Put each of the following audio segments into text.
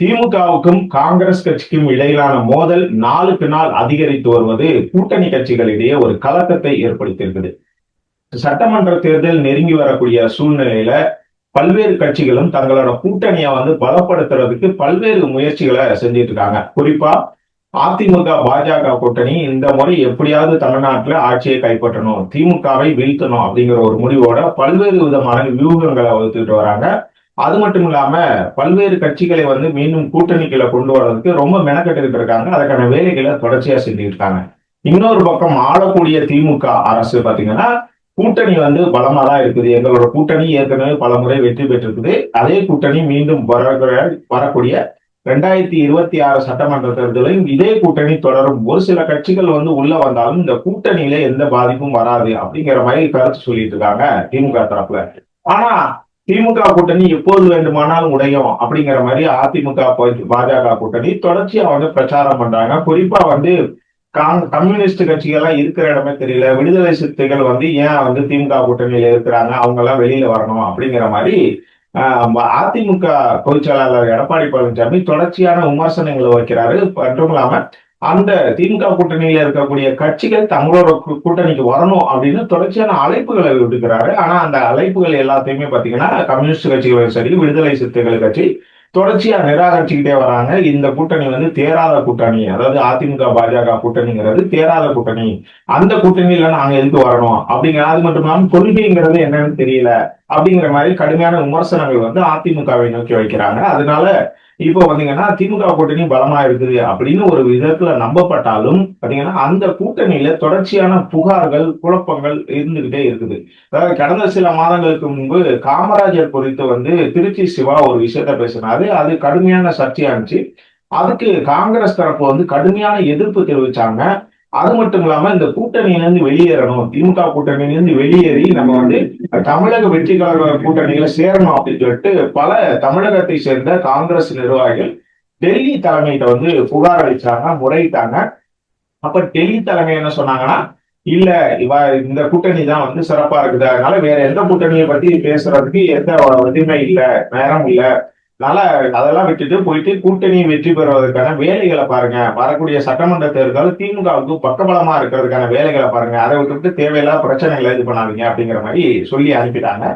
திமுகவுக்கும் காங்கிரஸ் கட்சிக்கும் இடையிலான மோதல் நாளுக்கு நாள் அதிகரித்து வருவது கூட்டணி கட்சிகளிடையே ஒரு கலக்கத்தை ஏற்படுத்தியிருக்குது. சட்டமன்ற தேர்தல் நெருங்கி வரக்கூடிய சூழ்நிலையில பல்வேறு கட்சிகளும் தங்களோட கூட்டணியை வந்து பலப்படுத்துறதுக்கு பல்வேறு முயற்சிகளை செஞ்சிட்டு இருக்காங்க. குறிப்பா அதிமுக பாஜக கூட்டணி இந்த முறை எப்படியாவது தமிழ்நாட்டுல ஆட்சியை கைப்பற்றணும் திமுகவை வீழ்த்தணும் அப்படிங்கிற ஒரு முடிவோட பல்வேறு விதமான வியூகங்களை வகுத்துட்டு வராங்க. அது மட்டும் இல்லாம பல்வேறு கட்சிகளை வந்து மீண்டும் கூட்டணிக்குள்ள கொண்டு வர்றதுக்கு ரொம்ப மெனக்கெட்டு இருக்காங்க அதற்கான வேலைகளை தொடர்ச்சியா செஞ்சுட்டு இருக்காங்க இன்னொரு பக்கம் ஆளக்கூடிய திமுக அரசு பாத்தீங்கன்னா கூட்டணி வந்து பலமா தான் இருக்குது. எங்களோட கூட்டணி ஏற்கனவே பல முறை வெற்றி பெற்றிருக்குது. அதே கூட்டணி மீண்டும் வர வரக்கூடிய ரெண்டாயிரத்தி இருபத்தி ஆறு சட்டமன்ற தேர்தலையும் இதே கூட்டணி தொடரும். ஒரு சில கட்சிகள் வந்து உள்ள வந்தாலும் இந்த கூட்டணியில எந்த பாதிப்பும் வராது அப்படிங்கிற மாதிரி கருத்து சொல்லிட்டு இருக்காங்க திமுக தரப்புல. ஆனா திமுக கூட்டணி எப்போது வேண்டுமானாலும் உடையும் அப்படிங்கிற மாதிரி அதிமுக பாஜக கூட்டணி தொடர்ச்சியா வந்து பிரச்சாரம் பண்றாங்க. குறிப்பா வந்து கம்யூனிஸ்ட் கட்சிகள்லாம் இருக்கிற இடமே தெரியல. விடுதலை சிறுத்தைகள் வந்து ஏன் வந்து திமுக கூட்டணியில இருக்கிறாங்க? அவங்க எல்லாம் வெளியில வரணும் அப்படிங்கிற மாதிரி அதிமுக பொதுச்செயலாளர் எடப்பாடி பழனிசாமி தொடர்ச்சியான விமர்சனங்களை வைக்கிறாரு. மட்டும் இல்லாம அந்த திமுக கூட்டணியில இருக்கக்கூடிய கட்சிகள் தங்களோட கூட்டணிக்கு வரணும் அப்படின்னு தொடர்ச்சியான அழைப்புகளை விடுக்கிறாரு. ஆனா அந்த அழைப்புகள் எல்லாத்தையுமே பாத்தீங்கன்னா கம்யூனிஸ்ட் கட்சிகளும் சரி விடுதலை சிறுத்தைகள் கட்சி தொடர்ச்சியா நிராகரிச்சுக்கிட்டே வராங்க. இந்த கூட்டணி வந்து தேராத கூட்டணி அதாவது அதிமுக பாஜக கூட்டணிங்கிறது தேராத கூட்டணி. அந்த கூட்டணியில நாங்க எதுக்கு வரணும்? அப்படிங்கிற அது மட்டும் இல்லாமல் கொள்கைங்கிறது என்னன்னு தெரியல. அப்படிங்கிற மாதிரி கடுமையான விமர்சனங்கள் வந்து அதிமுகவை நோக்கி வைக்கிறாங்க. அதனால இப்போ பாத்தீங்கன்னா திமுக கூட்டணி பலமா இருக்குது அப்படின்னு ஒரு விதத்துல நம்பப்பட்டாலும் பாத்தீங்கன்னா அந்த கூட்டணியில தொடர்ச்சியான புகார்கள் குழப்பங்கள் இருந்துகிட்டே இருக்குது. அதாவது கடந்த சில மாதங்களுக்கு முன்பு காமராஜர் குறித்து வந்து திருச்சி சிவா ஒரு விஷயத்த பேசினாரு. அது கடுமையான சர்ச்சையானுச்சு அதுக்கு காங்கிரஸ் தரப்பு வந்து கடுமையான எதிர்ப்பு தெரிவிச்சாங்க. அது மட்டும் இல்லாம இந்த கூட்டணியிலிருந்து வெளியேறணும். திமுக கூட்டணியிலிருந்து வெளியேறி நம்ம வந்து தமிழக வெற்றி கூட்டணியில சேரணும் அப்படின்னு சொல்லிட்டு பல தமிழகத்தை சேர்ந்த காங்கிரஸ் நிர்வாகிகள் டெல்லி தலைமையிட்ட வந்து புகார் அளிச்சாங்க முறையிட்டாங்க. அப்ப டெல்லி தலைமை என்ன சொன்னாங்கன்னா இல்ல இவ இந்த கூட்டணி தான் வந்து சிறப்பா இருக்குது. அதனால வேற எந்த கூட்டணியை பத்தி பேசுறதுக்கு எந்த உரிமை இல்லை நேரம் இல்லை. அதனால அதெல்லாம் விட்டுட்டு போயிட்டு கூட்டணி வெற்றி பெறுவதற்கான வேலைகளை பாருங்க. வரக்கூடிய சட்டமன்ற தேர்தல் திமுகவுக்கு பக்கபலமா இருக்கிறதுக்கான வேலைகளை பாருங்க. அதை விட்டுட்டு தேவையில்லாத பிரச்சனைகளை இது பண்ணாதீங்க அப்படிங்கிற மாதிரி சொல்லி அனுப்பிட்டாங்க.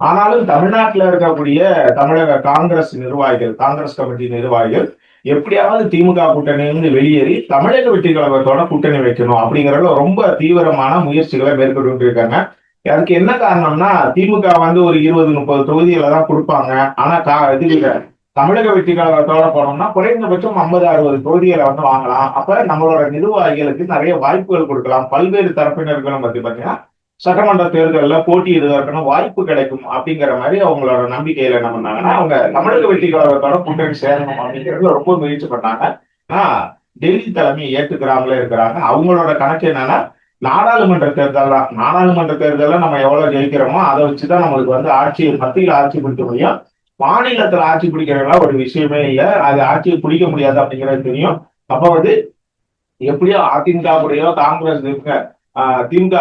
ஆனாலும் தமிழ்நாட்டில் இருக்கக்கூடிய தமிழக காங்கிரஸ் நிர்வாகிகள் காங்கிரஸ் கமிட்டி நிர்வாகிகள் எப்படியாவது திமுக கூட்டணியிலிருந்து வெளியேறி தமிழக வெற்றி கழகத்தோட கூட்டணி வைக்கணும் அப்படிங்கறதுல ரொம்ப தீவிரமான முயற்சிகளை மேற்கொண்டு இருக்காங்க அதுக்கு என்ன காரணம்னா திமுக வந்து ஒரு இருபது முப்பது தொகுதிகளை தான் கொடுப்பாங்க. ஆனா கா இது தமிழக வெற்றி கழகத்தோட போனோம்னா குறைந்தபட்சம் ஐம்பது அறுபது தொகுதிகளை வந்து வாங்கலாம். அப்ப நம்மளோட நிர்வாகிகளுக்கு நிறைய வாய்ப்புகள் கொடுக்கலாம். பல்வேறு தரப்பினர்களும் பத்தி பாத்தீங்கன்னா சட்டமன்ற தேர்தலில் போட்டியிடுவதற்கான வாய்ப்பு கிடைக்கும் அப்படிங்கிற மாதிரி அவங்களோட நம்பிக்கையில என்ன பண்ணாங்கன்னா அவங்க தமிழக வெற்றி கழகத்தோட கூட்டணி சேரணும் அப்படிங்கிறதுல ரொம்ப முயற்சி பண்ணாங்க. ஆனா டெல்லி தலைமை ஏற்றுக்கிறாங்களே இருக்கிறாங்க. அவங்களோட கணக்கு என்னன்னா நாடாளுமன்ற தேர்தல் தான் நாடாளுமன்ற தேர்தலில் நம்ம எவ்வளவு ஜெயிக்கிறோமோ அதை வச்சுதான் நம்மளுக்கு வந்து ஆட்சி மத்தியில் ஆட்சி பிடிக்க முடியும். மாநிலத்தில் ஆட்சி பிடிக்கிறதுனா ஒரு விஷயமே இல்லை. அது ஆட்சியை பிடிக்க முடியாது அப்படிங்கிறது தெரியும். அப்ப வந்து எப்படியோ அதிமுக கூடயோ காங்கிரஸ் இருக்க திமுக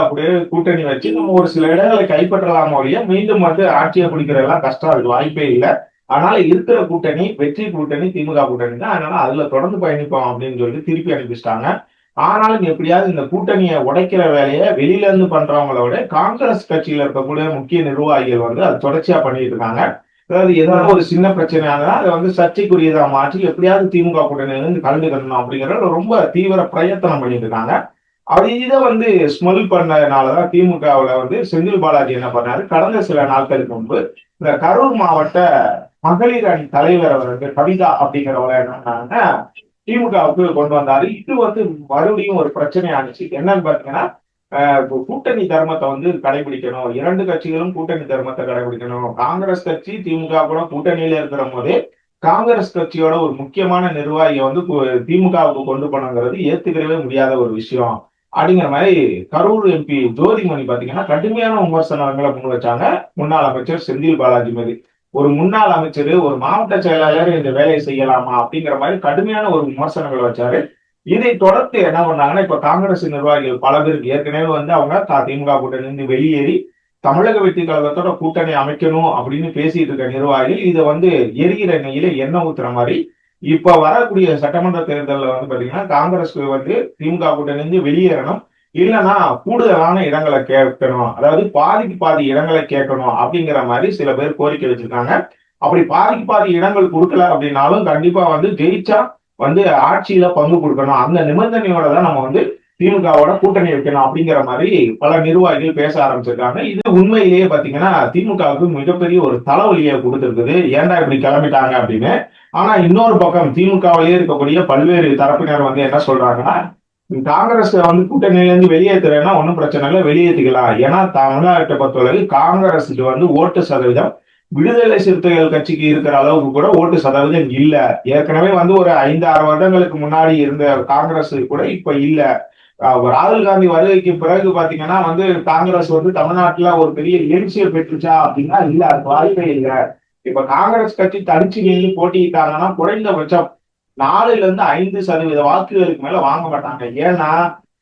கூட்டணி வச்சு நம்ம ஒரு சில இடங்களை கைப்பற்றலாம் ஒழிய மீண்டும் வந்து ஆட்சியை பிடிக்கிறதெல்லாம் கஷ்டம். அது வாய்ப்பே இல்லை. அதனால இருக்கிற கூட்டணி வெற்றி கூட்டணி திமுக கூட்டணி தான் அதனால அதுல தொடர்ந்து பயணிப்போம் அப்படின்னு சொல்லிட்டு திருப்பி அனுப்பிச்சிட்டாங்க. ஆனாலும் எப்படியாவது இந்த கூட்டணியை உடைக்கிற வேலையை வெளியில இருந்து பண்றவங்கள விட காங்கிரஸ் கட்சியில இருக்கக்கூடிய முக்கிய நிர்வாகிகள் வந்து அது தொடர்ச்சியா பண்ணிட்டு இருக்காங்க. அதாவது ஏதாவது ஒரு சின்ன பிரச்சனையாக அதை வந்து சர்ச்சைக்குரியதா மாற்றி எப்படியாவது திமுக கூட்டணியில இருந்து கலந்துக்கணும் அப்படிங்கிற ரொம்ப தீவிர பிரயத்தனம் பண்ணிட்டு இருக்காங்க. அது இதை வந்து ஸ்மெல் பண்ணதுனாலதான் திமுகவுல வந்து செந்தில் பாலாஜி என்ன பண்ணாரு? கடந்த சில நாட்களுக்கு முன்பு இந்த கரூர் மாவட்ட மகளிர் அணி தலைவர் வந்து கவிதா அப்படிங்கிறவங்க என்ன திமுகவுக்கு கொண்டு வந்தாரு. இது வந்து மறுபடியும் ஒரு பிரச்சனை ஆனிச்சு என்னன்னு பாத்தீங்கன்னா கூட்டணி தர்மத்தை வந்து கடைபிடிக்கணும். இரண்டு கட்சிகளும் கூட்டணி தர்மத்தை கடைபிடிக்கணும். காங்கிரஸ் கட்சி திமுக கூட கூட்டணியில இருக்கிற போதே காங்கிரஸ் கட்சியோட ஒரு முக்கியமான நிர்வாகியை வந்து திமுகவுக்கு கொண்டு போனங்கிறது ஏத்துக்கவே முடியாத ஒரு விஷயம். அப்படிங்கிற மாதிரி கரூர் எம்பி ஜோதிமணி பாத்தீங்கன்னா கடுமையான விமர்சனங்களை முன் வச்சாங்க முன்னாள் அமைச்சர் செந்தில் பாலாஜி மீது. ஒரு முன்னாள் அமைச்சர் ஒரு மாவட்ட செயலாளர் இந்த வேலையை செய்யலாமா அப்படிங்கிற மாதிரி கடுமையான ஒரு விமர்சனங்களை வச்சாரு. இதை தொடர்ந்து என்ன பண்ணாங்கன்னா இப்ப காங்கிரஸ் நிர்வாகிகள் பல பேருக்கு ஏற்கனவே வந்து அவங்க திமுக கூட்டணி வெளியேறி தமிழக வெற்றி கழகத்தோட கூட்டணி அமைக்கணும் அப்படின்னு பேசிட்டு இருக்க நிர்வாகிகள் இதை வந்து எரிகிற நெய்யில எண்ணெய் ஊத்துற மாதிரி. இப்ப வரக்கூடிய சட்டமன்ற தேர்தலில் வந்து பாத்தீங்கன்னா காங்கிரஸ் வந்து திமுக கூட்டணி வெளியேறணும். இல்லைன்னா கூடுதலான இடங்களை கேட்கணும். அதாவது பாதிக்கு பாதி இடங்களை கேட்கணும் அப்படிங்கிற மாதிரி சில பேர் கோரிக்கை வச்சிருக்காங்க. அப்படி பாதிக்கு பாதி இடங்கள் கொடுக்கல அப்படின்னாலும் கண்டிப்பா வந்து ஜெயிச்சா வந்து ஆட்சியில பங்கு கொடுக்கணும். அந்த நிபந்தனையோட தான் நம்ம வந்து திமுகவோட கூட்டணி வைக்கணும் அப்படிங்கிற மாதிரி பல நிர்வாகிகள் பேச ஆரம்பிச்சிருக்காங்க. இது உண்மையிலேயே பாத்தீங்கன்னா திமுகவுக்கு மிகப்பெரிய ஒரு தலைவலியை கொடுத்துருக்குது. ஏன்டா இப்படி கிளம்பிட்டாங்க அப்படின்னு. ஆனா இன்னொரு பக்கம் திமுகவிலேயே இருக்கக்கூடிய பல்வேறு தரப்பினர் வந்து என்ன சொல்றாங்கன்னா காங்கிரஸ் வந்து கூட்டணியிலேருந்து வெளியேற்றுறேன்னா ஒன்றும் பிரச்சனை இல்லை வெளியேற்றிக்கலாம் ஏன்னா தமிழ்நாட்டை பொறுத்தவரையில் காங்கிரஸுக்கு வந்து ஓட்டு சதவீதம். விடுதலை சிறுத்தைகள் கட்சிக்கு இருக்கிற அளவுக்கு கூட ஓட்டு சதவீதம் இல்லை. ஏற்கனவே வந்து ஒரு ஐந்து ஆறு வருடங்களுக்கு முன்னாடி இருந்த காங்கிரஸ் கூட இப்ப இல்லை. ராகுல் காந்தி வருகைக்கு பிறகு பாத்தீங்கன்னா வந்து காங்கிரஸ் வந்து தமிழ்நாட்டுல ஒரு பெரிய எழுச்சியை பெற்றுச்சா அப்படின்னா இல்ல அது வாய்ப்பே இல்லை. இப்ப காங்கிரஸ் கட்சி தனிச்சு நின்று போட்டியிட்டாங்கன்னா குறைந்தபட்சம் நாலுல இருந்து ஐந்து சதவீத வாக்குகளுக்கு மேல வாங்க மாட்டாங்க. ஏன்னா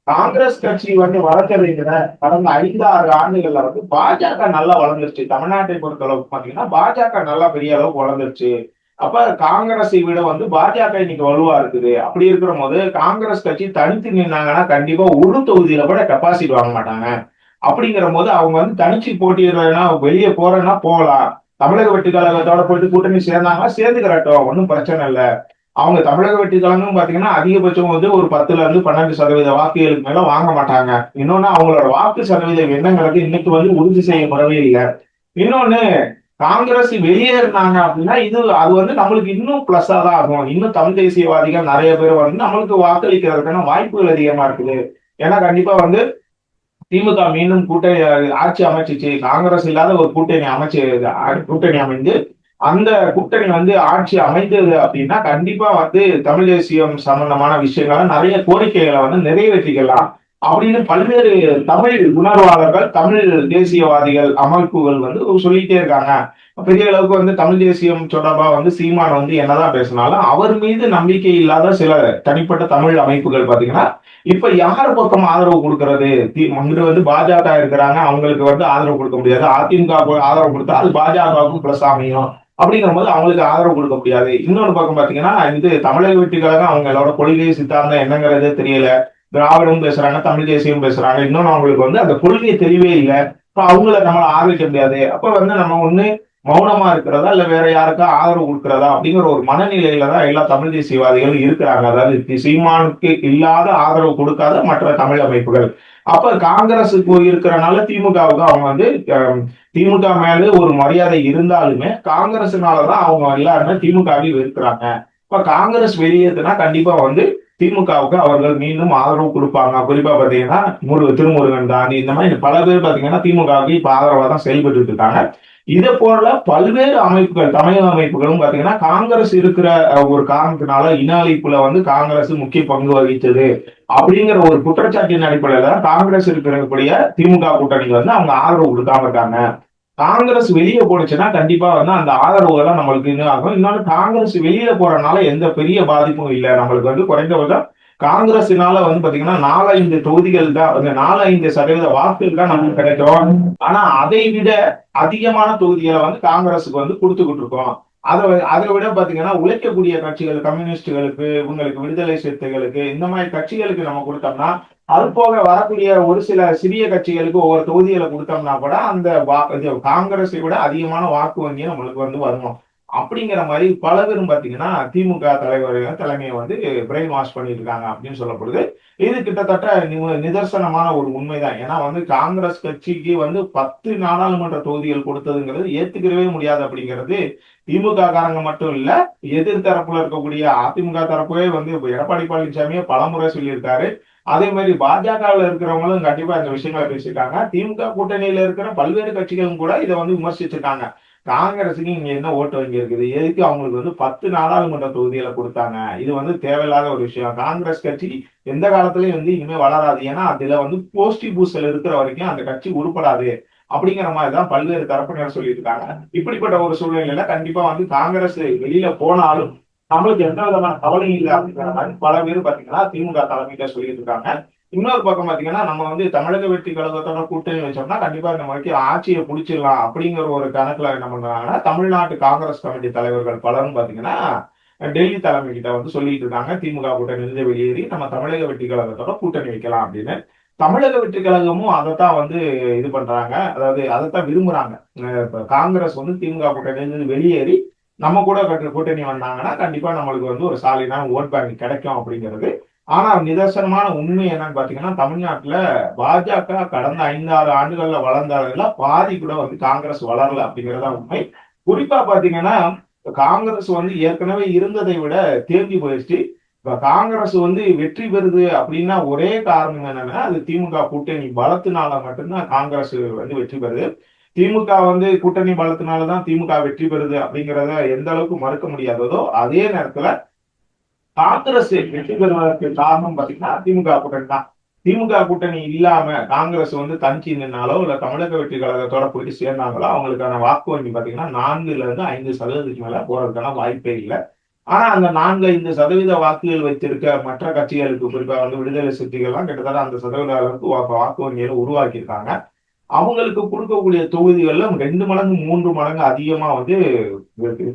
காங்கிரஸ் கட்சி வந்து வளர்க்கறதுங்கிற கடந்த ஐந்து ஆறு ஆண்டுகள்ல வந்து பாஜக நல்லா வளர்ந்துருச்சு. தமிழ்நாட்டை பொறுத்த அளவுக்கு பாத்தீங்கன்னா பாஜக நல்லா பெரிய அளவுக்கு வளர்ந்துருச்சு. அப்ப காங்கிரஸை விட வந்து பாஜக இன்னைக்கு வலுவா இருக்குது. அப்படி இருக்கிற போது காங்கிரஸ் கட்சி தனித்து நின்னாங்கன்னா கண்டிப்பா ஒரு தொகுதியில கூட டெபாசிட் வாங்க மாட்டாங்க. அப்படிங்கிற போது அவங்க வந்து தனிச்சு போட்டிடுறதுன்னா வெளியே போறேன்னா போகலாம். தமிழக வெற்றி கழகத்தோட போயிட்டு கூட்டணி சேர்ந்தாங்கன்னா சேர்ந்துக்கிறட்டும். ஒன்றும் பிரச்சனை இல்லை. அவங்க தமிழக வெற்றி கழகம் பாத்தீங்கன்னா அதிகபட்சம் வந்து ஒரு பத்துல இருந்து பன்னெண்டு சதவீத வாக்குகளுக்கு மேல வாங்க மாட்டாங்க. இன்னொன்னு அவங்களோட வாக்கு சதவீதம் என்னங்கிறது இன்னைக்கு வந்து உறுதி செய்யப்படவே இல்லை. இன்னொன்னு காங்கிரஸ் வெளியேறினாங்க அப்படின்னா இது அது வந்து நம்மளுக்கு இன்னும் பிளஸ்ஸா தான் ஆகும். இன்னும் தமிழ் தேசியவாதிகள் நிறைய பேர் வந்து நம்மளுக்கு வாக்களிக்கிறதுக்கான வாய்ப்புகள் அதிகமா இருக்குது. ஏன்னா கண்டிப்பா வந்து திமுக மீண்டும் கூட்டணி ஆட்சி அமைச்சிச்சு. காங்கிரஸ் இல்லாத ஒரு கூட்டணி அமைச்சு கூட்டணி அமைந்து அந்த கூட்டணி வந்து ஆட்சி அமைந்தது அப்படின்னா கண்டிப்பா வந்து தமிழ் தேசியம் சம்பந்தமான விஷயங்களை நிறைய கோரிக்கைகளை வந்து நிறைவேற்றிக்கலாம் அப்படின்னு பல்வேறு தமிழ் உணர்வாளர்கள் தமிழ் தேசியவாதிகள் அமைப்புகள் வந்து சொல்லிட்டே இருக்காங்க. பெரிய அளவுக்கு வந்து தமிழ் தேசியம் தொடர்பா வந்து சீமான் வந்து என்னதான் பேசினாலும் அவர் மீது நம்பிக்கை இல்லாத சில தனிப்பட்ட தமிழ் அமைப்புகள் பாத்தீங்கன்னா இப்ப யார் பக்கம் ஆதரவு கொடுக்கறது? அங்கிட்டு வந்து பாஜக இருக்கிறாங்க அவங்களுக்கு வந்து ஆதரவு கொடுக்க முடியாது. அதிமுக ஆதரவு கொடுத்தா அது பாஜகவுக்கும் பிளஸ் அமையும் அப்படிங்கிற போது அவங்களுக்கு ஆதரவு கொடுக்க முடியாது. இன்னொரு பக்கம் பாத்தீங்கன்னா இது தமிழக அவங்க அவங்களோட கொள்கை சித்தாந்தம் என்னங்கிறதே தெரியல. திராவிடமும் பேசுறாங்க தமிழ் தேசியம் பேசுறாங்க. இன்னொன்னு அவங்களுக்கு வந்து அந்த கொள்கை தெரியவே இல்லை. இப்ப அவங்கள நம்மளை ஆதரிக்க முடியாது. அப்ப வந்து நம்ம ஒண்ணு மௌனமா இருக்கிறதா இல்ல வேற யாருக்கா ஆதரவு கொடுக்கிறதா அப்படிங்கிற ஒரு மனநிலையில தான் எல்லா தமிழ் தேசியவாதிகளும் இருக்கிறாங்க. அதாவது சீமானுக்கு இல்லாத ஆதரவு கொடுக்காத மற்ற தமிழ் அமைப்புகள். அப்ப காங்கிரஸுக்கு இருக்கிறனால திமுகவுக்கு அவங்க வந்து திமுக மேல ஒரு மரியாதை இருந்தாலுமே காங்கிரஸ்னாலதான் அவங்க எல்லாருமே திமுகவை வெறுக்கிறாங்க. இப்ப காங்கிரஸ் வெளியேற்றுனா கண்டிப்பா வந்து திமுகவுக்கு அவர்கள் மீண்டும் ஆதரவு கொடுப்பாங்க. குறிப்பா பாத்தீங்கன்னா முரு திருமுருகன் தாண்டி இந்த மாதிரி பல பேர் பாத்தீங்கன்னா திமுகவுக்கு இப்ப ஆதரவா தான் செயல்பட்டு இருக்காங்க. இதே போல பல்வேறு அமைப்புகள் தமிழக அமைப்புகளும் பாத்தீங்கன்னா காங்கிரஸ் இருக்கிற ஒரு காரணத்தினால இன அழிப்புல வந்து காங்கிரஸ் முக்கிய பங்கு வகித்தது அப்படிங்கிற ஒரு குற்றச்சாட்டின் அடிப்படையில தான் காங்கிரஸ் இருக்கக்கூடிய திமுக கூட்டணிக்கு வந்து அவங்க ஆதரவு கொடுக்காம இருக்காங்க. காங்கிரஸ் வெளியே போடுச்சுன்னா கண்டிப்பா வந்து அந்த ஆதரவுகள்லாம் நம்மளுக்கு இன்னும் ஆகும். இன்னொன்று காங்கிரஸ் வெளியில போறதுனால எந்த பெரிய பாதிப்பும் இல்லை. நம்மளுக்கு வந்து குறைந்தபட்சம் காங்கிரஸ்னால வந்து பாத்தீங்கன்னா நாலஞ்சு தொகுதிகள் தான் வந்து நாலஞ்சு சதவீத வாக்குகள் தான் நமக்கு கிடைக்கும். ஆனா அதை விட அதிகமான தொகுதிகளை வந்து காங்கிரஸுக்கு வந்து கொடுத்துக்கிட்டு இருக்கோம். அதை அதை விட பாத்தீங்கன்னா உழைக்கக்கூடிய கட்சிகள் கம்யூனிஸ்டுகளுக்கு இவங்களுக்கு விடுதலை சிறுத்தைகளுக்கு இந்த மாதிரி கட்சிகளுக்கு நம்ம கொடுத்தோம்னா அது போக வரக்கூடிய ஒரு சில சிறிய கட்சிகளுக்கு ஒவ்வொரு தொகுதிகளை கொடுத்தோம்னா கூட அந்த காங்கிரஸை விட அதிகமான வாக்கு வங்கி நம்மளுக்கு வந்து வரணும். அப்படிங்கிற மாதிரி பல பேரும் பார்த்தீங்கன்னா திமுக தலைவர் தலைமையை வந்து பிரெயின் வாஷ் பண்ணிட்டு இருக்காங்க அப்படின்னு சொல்லப்படுது இது கிட்டத்தட்ட நிதர்சனமான ஒரு உண்மைதான். ஏன்னா வந்து காங்கிரஸ் கட்சிக்கு வந்து பத்து நாடாளுமன்ற தொகுதிகள் கொடுத்ததுங்கிறது ஏத்துக்கிறவே முடியாது அப்படிங்கிறது திமுக காரங்க மட்டும் இல்ல எதிர்த்தரப்புல இருக்கக்கூடிய அதிமுக தரப்பே வந்து எடப்பாடி பழனிசாமியே பலமுறை சொல்லியிருக்காரு. அதே மாதிரி பாஜகவில் இருக்கிறவங்களும் கண்டிப்பா இந்த விஷயங்களை பேசியிருக்காங்க. திமுக கூட்டணியில இருக்கிற பல்வேறு கட்சிகளும் கூட இதை வந்து விமர்சிச்சிருக்காங்க. காங்கிரஸுக்கு இங்க என்ன ஓட்டு வங்கி இருக்குது எதுக்கு அவங்களுக்கு வந்து பத்து நாடாளுமன்ற தொகுதிகளை கொடுத்தாங்க? இது வந்து தேவையில்லாத ஒரு விஷயம். காங்கிரஸ் கட்சி எந்த காலத்திலயும் வந்து இனிமே வளராது. ஏன்னா அதுல வந்து போஸ்டி பூசல் இருக்கிற வரைக்கும் அந்த கட்சி உருப்படாது. அப்படிங்கிற மாதிரி தான் பல்வேறு தரப்பினர் சொல்லியிருக்காங்க. இப்படிப்பட்ட ஒரு சூழ்நிலையில கண்டிப்பா வந்து காங்கிரஸ் வெளியில போனாலும் நம்மளுக்கு எந்த விதமான கவலையும் இல்லை அப்படிங்கிற மாதிரி பல பேர் பாத்தீங்கன்னா திமுக தலைமையில சொல்லிட்டு இருக்காங்க இன்னொரு பக்கம் பாத்தீங்கன்னா நம்ம வந்து தமிழக வெற்றி கழகத்தோட கூட்டணி வச்சோம்னா கண்டிப்பா இந்த மாதிரி ஆட்சியை பிடிச்சிடலாம் அப்படிங்கிற ஒரு கணக்குல என்ன பண்றாங்கன்னா தமிழ்நாட்டு காங்கிரஸ் கமிட்டி தலைவர்கள் பலரும் பாத்தீங்கன்னா டெல்லி தலைமை கிட்ட வந்து சொல்லிட்டு இருக்காங்க. திமுக கூட்டணி இருந்து வெளியேறி நம்ம தமிழக வெற்றி கழகத்தோட கூட்டணி வைக்கலாம் அப்படின்னு. தமிழக வெற்றி கழகமும் அதைத்தான் வந்து இது பண்றாங்க. அதாவது அதைத்தான் விரும்புறாங்க. இப்ப காங்கிரஸ் வந்து திமுக கூட்டணி இருந்து வெளியேறி நம்ம கூட கூட்டணி வந்தாங்கன்னா கண்டிப்பா நம்மளுக்கு வந்து ஒரு சாலிடான ஓட் பேங்க் கிடைக்கும் அப்படிங்கிறது ஆனா நிதர்சனமான உண்மை என்னன்னு பாத்தீங்கன்னா தமிழ்நாட்டுல பாஜக கடந்த ஐந்தாறு ஆண்டுகள்ல வளர்ந்ததுல பாதி கூட வந்து காங்கிரஸ் வளரல அப்படிங்கறதா உண்மை. குறிப்பா பாத்தீங்கன்னா காங்கிரஸ் வந்து ஏற்கனவே இருந்ததை விட தேங்கி போயிடுச்சு. இப்ப காங்கிரஸ் வந்து வெற்றி பெறுது அப்படின்னா ஒரே காரணம் என்னன்னா அது திமுக கூட்டணி பலத்தினால மட்டும்தான் காங்கிரஸ் வந்து வெற்றி பெறுது. திமுக வந்து கூட்டணி பலத்தினாலதான் திமுக வெற்றி பெறுது அப்படிங்கிறத எந்த அளவுக்கு மறுக்க முடியாததோ அதே நேரத்துல காங்கிரஸ் வெற்றி பெறுவதற்கு காரணம் பாத்தீங்கன்னா திமுக கூட்டணி தான் திமுக கூட்டணி இல்லாம காங்கிரஸ் வந்து தனிச்சு நின்னாலோ இல்ல தமிழக வெற்றி கழகத்தோட போயிட்டு சேர்ந்தாங்களோ அவங்களுக்கான வாக்கு வங்கி பாத்தீங்கன்னா நான்குல இருந்து ஐந்து சதவீதத்துக்கு மேல போறதுக்கான வாய்ப்பே இல்லை. ஆனா அந்த நான்கு ஐந்து சதவீத வாக்குகள் வைத்திருக்க மற்ற கட்சிகளுக்கு குறிப்பா வந்து விடுதலை சிறுத்தைகள்லாம் கிட்டத்தட்ட அந்த சதவீத அளவுக்கு வாக்கு வங்கிகளை உருவாக்கியிருக்காங்க. அவங்களுக்கு கொடுக்கக்கூடிய தொகுதிகள்ல ரெண்டு மடங்கு மூன்று மடங்கு அதிகமா வந்து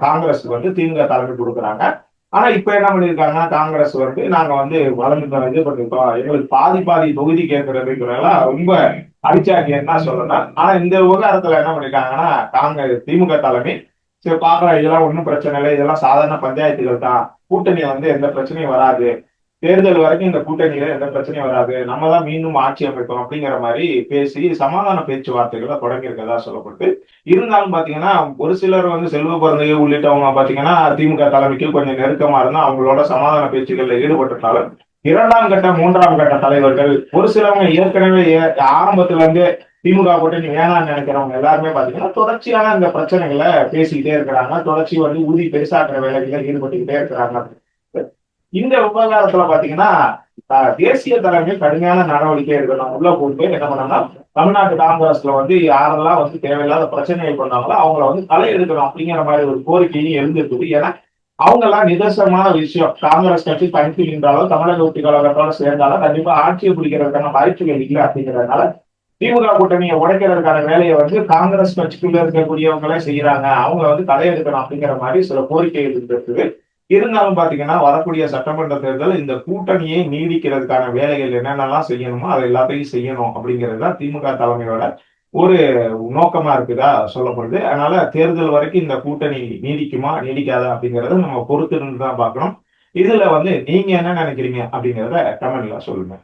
காங்கிரஸ் வந்து திமுக தலைமை கொடுக்குறாங்க. ஆனா இப்ப என்ன பண்ணிருக்காங்கன்னா காங்கிரஸ் வந்து நாங்க வந்து வளர்ந்து இது பண்ணிருக்கோம். எங்களுக்கு பாதி பாதி தொகுதி கேட்கறதுக்குறதெல்லாம் ரொம்ப அடிச்சாக்கி என்ன சொல்லணும் ஆனா இந்த விவகாரத்துல என்ன பண்ணிருக்காங்கன்னா காங்கிரஸ் திமுக தலைமை சரி பாக்குறோம் இதெல்லாம் ஒன்றும் பிரச்சனை இல்லை இதெல்லாம் சாதாரண பஞ்சாயத்துகள் தான். கூட்டணி வந்து எந்த பிரச்சனையும் வராது. தேர்தல் வரைக்கும் இந்த கூட்டணியில எந்த பிரச்சனையும் வராது. நம்ம தான் மீண்டும் ஆட்சி அமைப்போம் அப்படிங்கிற மாதிரி பேசி சமாதான பேச்சுவார்த்தைகளை தொடங்கியிருக்கதா சொல்லப்பட்டு இருந்தாலும் பாத்தீங்கன்னா ஒரு சிலர் வந்து செல்வ பிறந்தகை உள்ளிட்டவங்க பாத்தீங்கன்னா திமுக தலைமைக்கு கொஞ்சம் நெருக்கமா இருந்தா அவங்களோட சமாதான பேச்சுகள்ல ஈடுபட்டிருந்தாலும் இரண்டாம் கட்ட மூன்றாம் கட்ட தலைவர்கள் ஒரு சிலவங்க ஏற்கனவே ஆரம்பத்துல இருந்து திமுக கூட்டணி வேணாம்னு நினைக்கிறவங்க எல்லாருமே பாத்தீங்கன்னா தொடர்ச்சியான இந்த பிரச்சனைகளை பேசிக்கிட்டே இருக்கிறாங்க. தொடர்ச்சி வந்து ஊதி பெருசாக்குற வேலைகளை ஈடுபட்டுக்கிட்டே இருக்கிறாங்க. இந்த விவகாரத்துல பாத்தீங்கன்னா தேசிய தலைமை கடுமையான நடவடிக்கை எடுக்கணும். உள்ள போட்டு என்ன பண்ணோம்னா தமிழ்நாட்டு காங்கிரஸ்ல வந்து யாரெல்லாம் வந்து தேவையில்லாத பிரச்சனைகள் பண்ணாங்களோ அவங்கள வந்து தலை எடுக்கணும் அப்படிங்கிற மாதிரி ஒரு கோரிக்கையும் எழுந்திருக்குது. ஏன்னா அவங்க எல்லாம் நிதர்சனமான விஷயம். காங்கிரஸ் கட்சி தனித்து நின்றாலும் தமிழக வெற்றி கழகத்தோட சேர்ந்தாலும் கண்டிப்பா ஆட்சியை பிடிக்கிறதுக்கான வாய்ப்புகள் இல்லை அப்படிங்கிறதுனால திமுக கூட்டணியை உடைக்கிறதுக்கான வேலையை வந்து காங்கிரஸ் கட்சிக்குள்ள இருக்கக்கூடியவங்களே செய்யறாங்க. அவங்க வந்து தலையெடுக்கணும் எடுக்கணும் அப்படிங்கிற மாதிரி சில கோரிக்கைகள் இருக்குது இருந்தாலும் பாத்தீங்கன்னா வரக்கூடிய சட்டமன்ற தேர்தல் இந்த கூட்டணியை நீடிக்கிறதுக்கான வேலைகள் என்னென்னலாம் செய்யணுமோ அதை எல்லாத்தையும் செய்யணும் அப்படிங்கிறது தான் திமுக தலைமையோட ஒரு நோக்கமா இருக்குதா சொல்லப்படுது. அதனால தேர்தல் வரைக்கும் இந்த கூட்டணி நீடிக்குமா நீடிக்காதா அப்படிங்கறத நம்ம பொறுத்து இருந்து தான் பார்க்கணும். இதுல வந்து நீங்க என்ன நினைக்கிறீங்க அப்படிங்கிறத கமெண்ட்ல சொல்லுங்க.